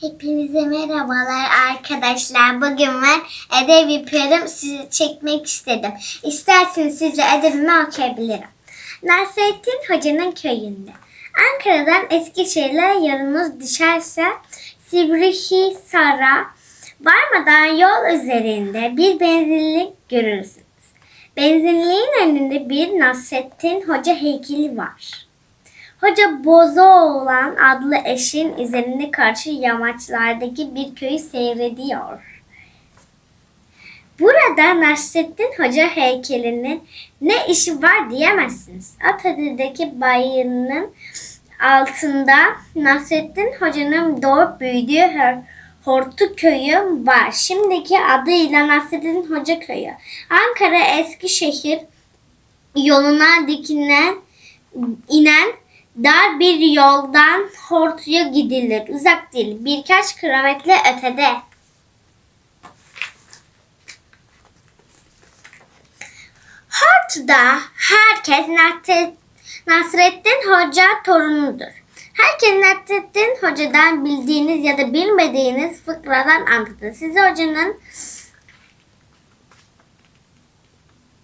Hepinize merhabalar arkadaşlar. Bugün ben ödev yapıyorum. Sizi çekmek istedim. İsterseniz size ödevimi okuyabilirim. Nasrettin Hoca'nın köyünde. Ankara'dan Eskişehir'e yolunuz düşerse Sivrihisar'a varmadan yol üzerinde bir benzinlik görürsünüz. Benzinliğin önünde bir Nasrettin Hoca heykeli var. Hoca Bozoğlan adlı eşin üzerine karşı yamaçlardaki bir köyü seyrediyor. Burada Nasrettin Hoca heykelinin ne işi var diyemezsiniz. Atatürk'teki bayırının altında Nasrettin Hoca'nın doğup büyüdüğü Hor- Hortu Köyü var. Şimdiki adıyla Nasrettin Hoca Köyü. Ankara Eskişehir yoluna dikilen inen dar bir yoldan Hortu'ya gidilir. Uzak değil. Birkaç kilometre ötede. Hortu'da herkes Nasret- Nasrettin Hoca torunudur. Herkes Nasrettin Hoca'dan bildiğiniz ya da bilmediğiniz fıkradan anlatır. Size hocanın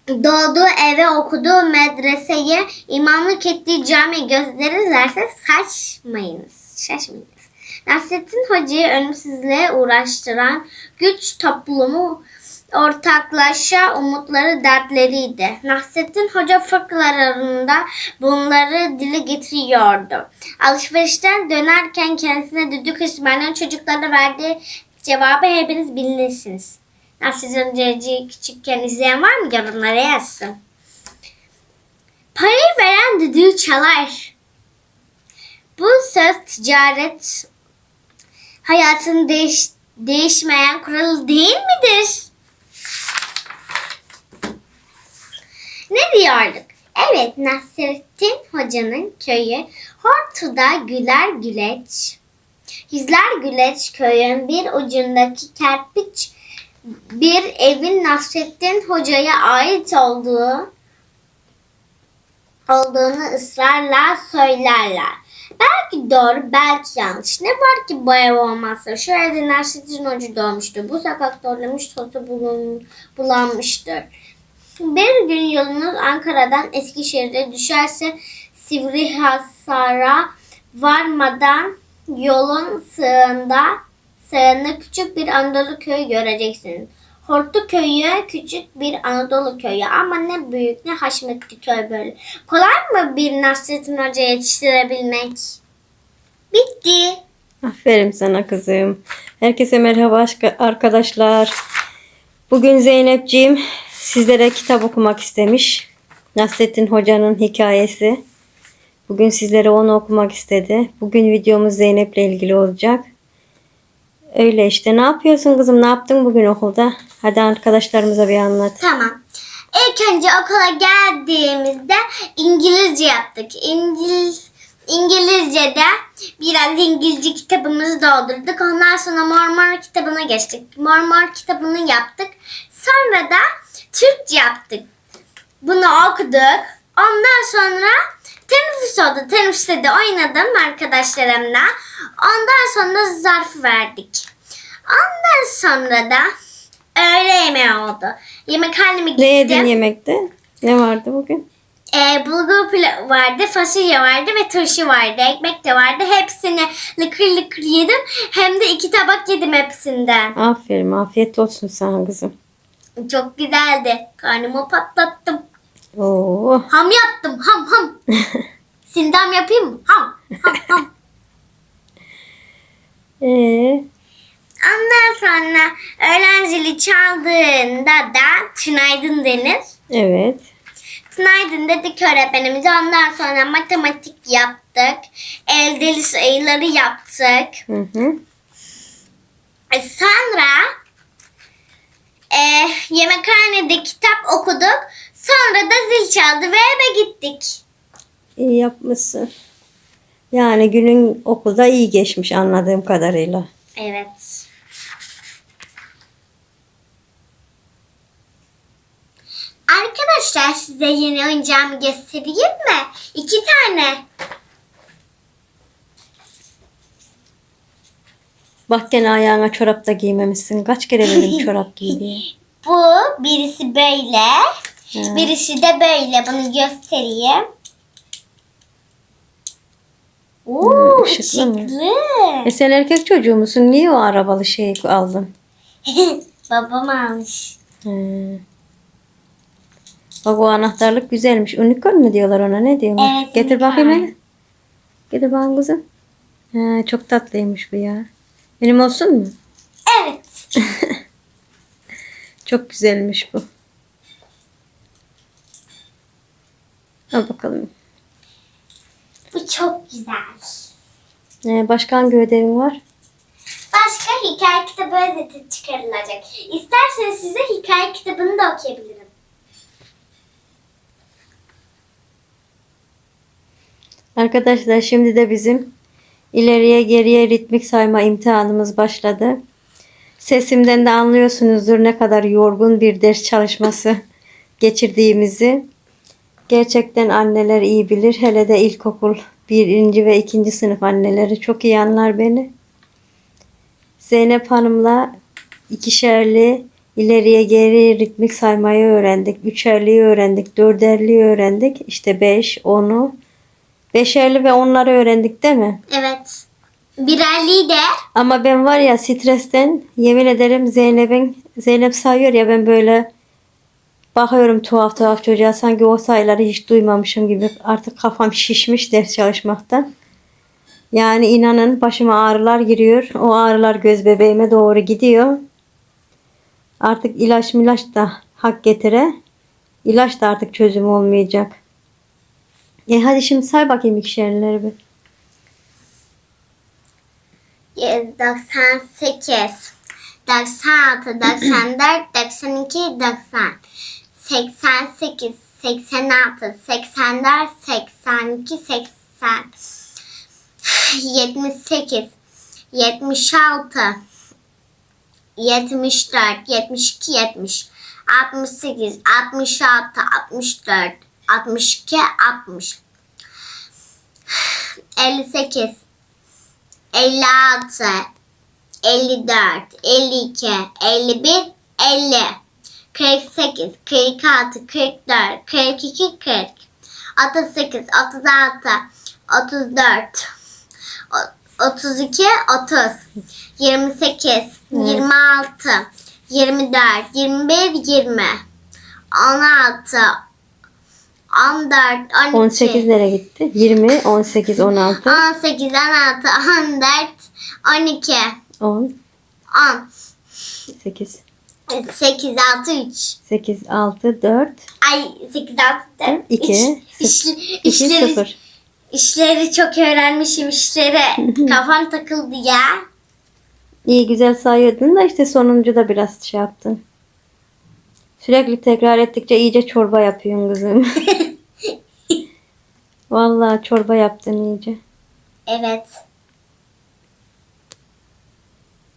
doğduğu eve okuduğu medreseye imamlık ettiği camiyi gösterirlerse saçmayınız. Şaşmayınız. Nasrettin Hoca'yı ölümsüzlüğe uğraştıran güç toplumu ortaklaşa umutları dertleriydi. Nasrettin Hoca fıkralarında bunları dile getiriyordu. Alışverişten dönerken kendisine düdük ısmarlayan çocuklara verdiği cevabı hepiniz bilirsiniz. Nasrettin Hoca'yı küçükken izleyen var mı? Yorumlara yazsın. Parayı veren düdüğü çalar. Bu söz ticaret hayatın değiş, değişmeyen kuralı değil midir? Ne diyorduk? Evet Nasrettin Hoca'nın köyü Hortu'da Güler Güleç. Yüzler Güleç köyün bir ucundaki kerpiç bir evin Nasrettin Hoca'ya ait olduğu olduğunu ısrarla söylerler. Belki doğru, belki yanlış. Ne var ki bu ev olmazsa? Şu evde Nasrettin Hoca doğmuştu. Bu sokakta orlamış tozu bulun, bulanmıştır. Bir gün yolunuz Ankara'dan Eskişehir'e düşerse Sivrihisar'a varmadan yolun sağında sağında küçük bir Anadolu köyü göreceksiniz. Hortu köyü küçük bir Anadolu köyü ama ne büyük ne haşmetli köy böyle. Kolay mı bir Nasrettin Hoca yetiştirebilmek? Bitti. Aferin sana kızım. Herkese merhaba arkadaşlar. Bugün Zeynepciğim sizlere kitap okumak istemiş. Nasrettin Hoca'nın hikayesi. Bugün sizlere onu okumak istedi. Bugün videomuz Zeynep'le ilgili olacak. Öyle işte. Ne yapıyorsun kızım? Ne yaptın bugün okulda? Hadi arkadaşlarımıza bir anlat. Tamam. İlk önce okula geldiğimizde İngilizce yaptık. İngil İngilizce'de biraz İngilizce kitabımızı doldurduk. Ondan sonra Mormor kitabına geçtik. Mormor kitabını yaptık. Sonra da Türkçe yaptık. Bunu okuduk. Ondan sonra teneffüs oldu. Teneffüste de oynadım arkadaşlarımla. Ondan sonra zarf verdik. Ondan sonra da öğle yemeği oldu. Yemekhaneme gittim. Ne yedin yemekte? Ne vardı bugün? Ee, bulgur pilavı vardı, fasulye vardı ve turşu vardı. Ekmek de vardı. Hepsini lıkır lıkır yedim. Hem de iki tabak yedim hepsinden. Aferin. Afiyet olsun sana kızım. Çok güzeldi. Karnımı patlattım. Oo. Ham yaptım. Ham ham. Sindam yapayım mı? Ham ham ham. Ee, Ondan sonra öğlen zili çaldığında da tünaydın denir. evet. Tünaydın dedik öğretmenimize. Ondan sonra matematik yaptık. Eldeli sayıları yaptık. Hı hı. E, Sonra e, yemekhanede kitap okuduk. Sonra da zil çaldı ve eve gittik. İyi yapmışsın. Yani günün okulda iyi geçmiş anladığım kadarıyla. Evet. Arkadaşlar size yeni oyuncağımı göstereyim mi? İki tane. Bak gene ayağına çorap da giymemişsin. Kaç kere dedim çorap giy diye. Bu birisi böyle. Birisi de böyle. Bunu göstereyim. Oo, Hmm, ışıklı. E sen erkek çocuğu musun? Niye o arabalı şeyi aldın? Babam almış. He. Bak o anahtarlık güzelmiş. Unicorn mu diyorlar ona? Ne diyorlar? Evet, Getir unicorn. bakayım hele. Getir bakayım kızım. He, çok tatlıymış bu ya. Benim olsun mu? Evet. Çok güzelmiş bu. Al bakalım. Bu çok güzel. Ee, başka hangi ödevin var? Başka hikaye kitabı özeti çıkarılacak. İsterseniz size hikaye kitabını da okuyabilirim. Arkadaşlar şimdi de bizim ileriye geriye ritmik sayma imtihanımız başladı. Sesimden de anlıyorsunuzdur ne kadar yorgun bir ders çalışması geçirdiğimizi. Gerçekten anneler iyi bilir. Hele de ilkokul birinci ve ikinci sınıf anneleri çok iyi anlar beni. Zeynep Hanım'la ikişerli ileriye geri ritmik saymayı öğrendik. Üçerliyi öğrendik. Dörderliyi öğrendik. İşte beş, onu, beşerli ve onları öğrendik değil mi? Evet. Birerliği de Ama ben var ya stresten yemin ederim Zeynep'in Zeynep sayıyor ya ben böyle bakıyorum tuhaf tuhaf çocuğa sanki o sayıları hiç duymamışım gibi artık kafam şişmiş ders çalışmaktan. Yani inanın başıma ağrılar giriyor. O ağrılar göz bebeğime doğru gidiyor. Artık ilaç milaç da hak getire. İlaç da artık çözüm olmayacak. E hadi şimdi say bakayım ikişerleri bir. 98, 96, 94, 92, 90, 88, 86, 84, 82, 80, 78, 76, 74, 72, 70, 68, 66, 64, 62, 60, 58, 56, 54, 52, 51, 50, 48, 46, 44, 42, 40, 38, 36, 34, o- 32, 30, 28, 26, 24, 21, 20, 16, 14, 12, 18 nereye gitti? 20, 18, 16, 18, 16, 14, 12, 10, 10, 8, 8, 6, 3. 8, 6, 4, Ay 8, 6, 4. İki, İş, 2, işleri, 0. işleri çok öğrenmişim işlere. Kafam takıldı ya. İyi güzel sayıyordun da işte sonuncu da biraz şey yaptın. Sürekli tekrar ettikçe iyice çorba yapıyorsun kızım. Vallahi çorba yaptın iyice. Evet.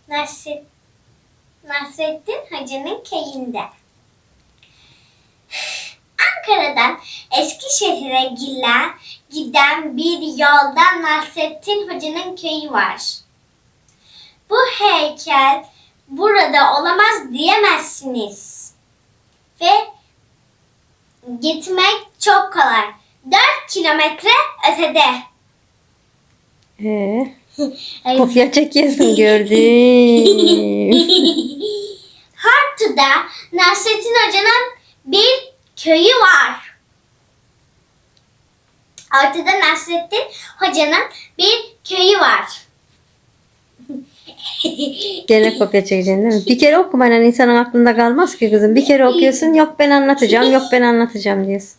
Nasret, Nasrettin Hacı'nın köyünde. Ankara'dan Eskişehir'e giden, giden bir yolda Nasrettin Hoca'nın köyü var. Bu heykel burada olamaz diyemezsiniz. Ve gitmek çok kolay. 4 kilometre ötede. Ee, kopya çekiyorsun gördüm. Hartu'da Nasrettin Hoca'nın bir köyü var. Hartu'da Nasrettin Hoca'nın bir köyü var. Gene kopya çekeceksin değil mi? Bir kere okumayla insanın aklında kalmaz ki kızım. Bir kere okuyorsun yok ben anlatacağım yok ben anlatacağım diyorsun.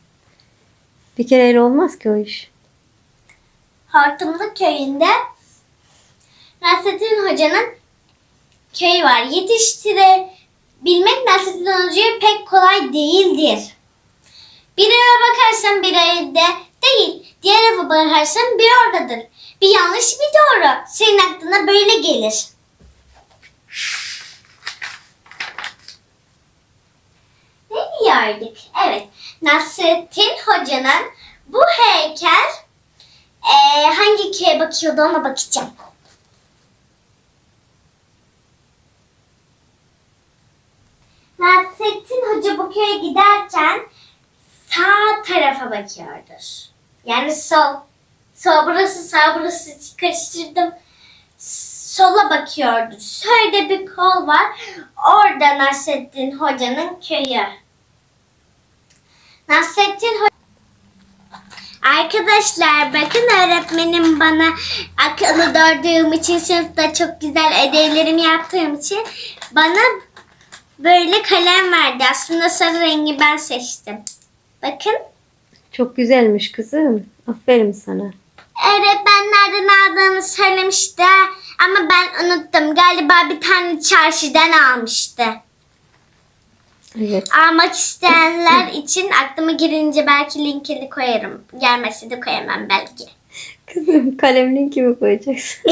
Bir kereyle olmaz ki o iş. Hortumlu köyünde Nasrettin Hoca'nın köyü var. Yetiştirebilmek Nasrettin Hoca'ya pek kolay değildir. Bir eve bakarsan bir evde değil. Diğer eve bakarsan bir oradadır. Bir yanlış bir doğru. Senin aklına böyle gelir. Ne diyorduk? Evet. Nasrettin Hoca'nın bu heykel ee, hangi köye bakıyordu ona bakacağım. Köye giderken sağ tarafa bakıyordur. Yani sol. Sol burası sağ burası karıştırdım. Sola bakıyordur. Şöyle bir kol var. Orada Nasrettin Hoca'nın köyü. Nasrettin Hoca Arkadaşlar bakın öğretmenim bana akıllı doğduğum için sınıfta çok güzel ödevlerimi yaptığım için bana böyle kalem verdi. Aslında sarı rengi ben seçtim. Bakın. Çok güzelmiş kızım. Aferin sana. Öğretmen nereden aldığını söylemişti ama ben unuttum. Galiba bir tane çarşıdan almıştı. Evet. Almak isteyenler için aklıma girince belki linkini koyarım. Gelmesi de koyamam belki. Kızım kalemliğin kimi koyacaksın?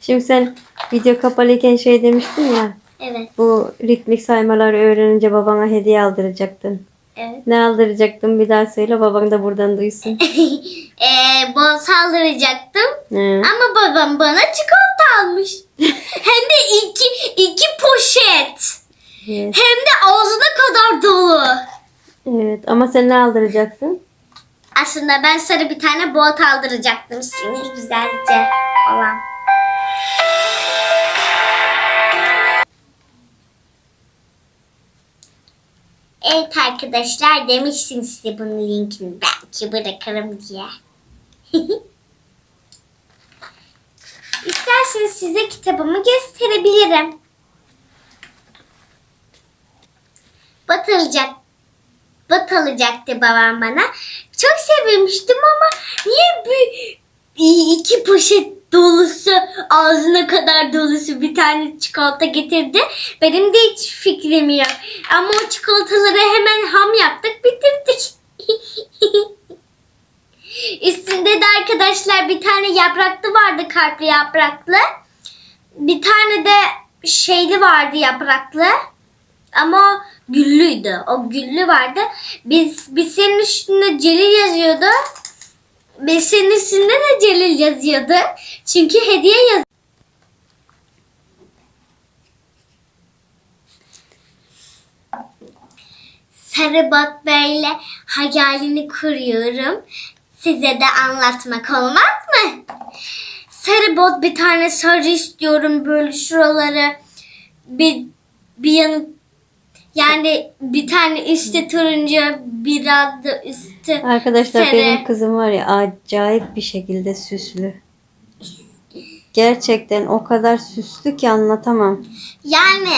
Şimdi sen video kapalıyken şey demiştin ya. evet. Bu ritmik saymaları öğrenince babana hediye aldıracaktın. Evet. Ne aldıracaktın bir daha söyle baban da buradan duysun. ee, bol saldıracaktım. He. Ama babam bana çikolata almış. Hem de iki, iki poşet. Evet. Hem de ağzına kadar dolu. evet ama sen ne aldıracaksın? Aslında ben sarı bir tane bot aldıracaktım. Sinir güzelce falan. Evet arkadaşlar demiştim size bunun linkini belki bırakırım diye. İsterseniz size kitabımı gösterebilirim. Batıracak bat alacaktı babam bana. Çok sevinmiştim ama niye bir iki poşet dolusu ağzına kadar dolusu bir tane çikolata getirdi. Benim de hiç fikrim yok. Ama o çikolataları hemen ham yaptık bitirdik. Üstünde de arkadaşlar bir tane yapraklı vardı kalpli yapraklı. Bir tane de şeyli vardı yapraklı. Ama güllüydü. O güllü vardı. Biz, biz senin üstünde Celil yazıyordu. Biz senin üstünde de Celil yazıyordu. Çünkü hediye yaz. Sarı bot böyle hayalini kuruyorum. Size de anlatmak olmaz mı? Sarı bot bir tane sarı istiyorum böyle şuraları bir bir yanı yani bir tane üstte turuncu biraz da üstü Arkadaşlar sarı. benim kızım var ya acayip bir şekilde süslü. Gerçekten o kadar süslü ki anlatamam. Yani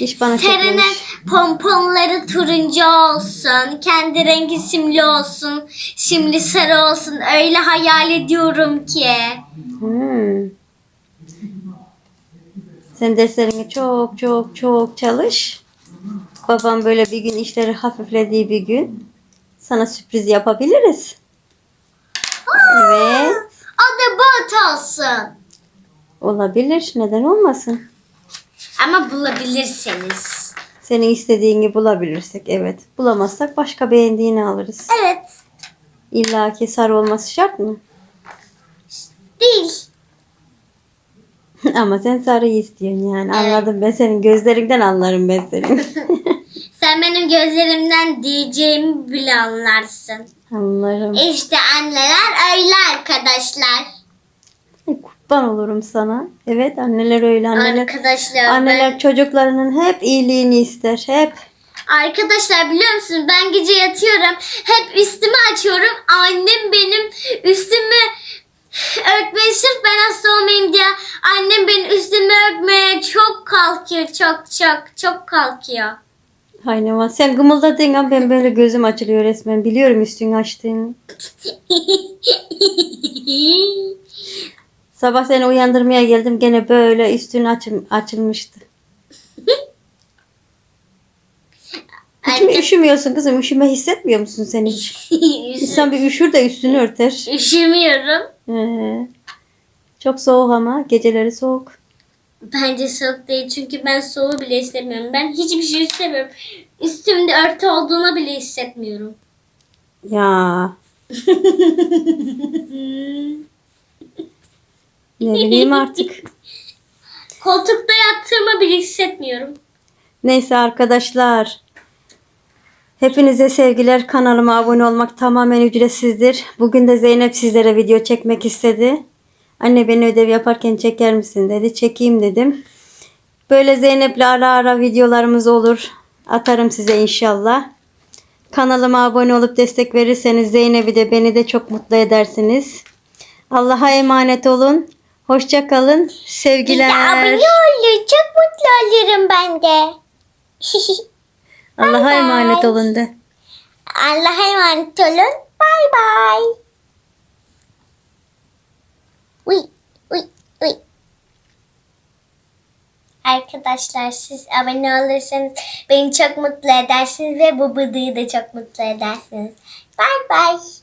Hiç bana Sarının çekmemiş. pomponları turuncu olsun, kendi rengi simli olsun, simli sarı olsun. Öyle hayal ediyorum ki. Hmm. Sen derslerini çok çok çok çalış. Babam böyle bir gün işleri hafiflediği bir gün sana sürpriz yapabiliriz. Evet. O da bot olsun. Olabilir. Neden olmasın? Ama bulabilirseniz. Senin istediğini bulabilirsek evet. Bulamazsak başka beğendiğini alırız. Evet. İlla ki sarı olması şart mı? Değil. Ama sen sarıyı istiyorsun yani. Anladım ben senin gözlerinden anlarım ben senin. Gözlerimden diyeceğimi bile anlarsın. anlarım. İşte anneler öyle arkadaşlar. Kurban olurum sana. Evet anneler öyle. Anneler, Arkadaşlar anneler ben, çocuklarının hep iyiliğini ister. Hep. arkadaşlar biliyor musunuz ben gece yatıyorum. Hep üstümü açıyorum. Annem benim üstümü örtmeyi sırf ben hasta olmayayım diye annem benim üstümü örtmeye çok kalkıyor. Çok çok çok kalkıyor. Aynen var. Sen gımıldadığın an ben böyle gözüm açılıyor resmen. Biliyorum üstünü açtığını. Sabah seni uyandırmaya geldim. Gene böyle üstün açım, açılmıştı. Hiç mi üşümüyorsun kızım? Üşüme hissetmiyor musun sen hiç? İnsan bir üşür de üstünü örter. Üşümüyorum. Ee, çok soğuk ama. Geceleri soğuk. Bence soğuk değil çünkü ben soğuğu bile istemiyorum. Ben hiçbir şey istemiyorum. Üstümde örtü olduğunu bile hissetmiyorum. Ya. ne bileyim artık. Koltukta yattığımı bile hissetmiyorum. Neyse arkadaşlar. Hepinize sevgiler. Kanalıma abone olmak tamamen ücretsizdir. Bugün de Zeynep sizlere video çekmek istedi. Anne beni ödev yaparken çeker misin dedi. Çekeyim dedim. Böyle Zeynep'le ara ara videolarımız olur. Atarım size inşallah. Kanalıma abone olup destek verirseniz Zeynep'i de beni de çok mutlu edersiniz. Allah'a emanet olun. Hoşça kalın. Sevgiler. Abone olun. Çok mutlu olurum ben de. Allah'a emanet olun de. Allah'a emanet olun. Bay bay. Uy, uy, uy. Arkadaşlar siz abone olursanız beni çok mutlu edersiniz ve bu bıdığı da çok mutlu edersiniz. Bay bay.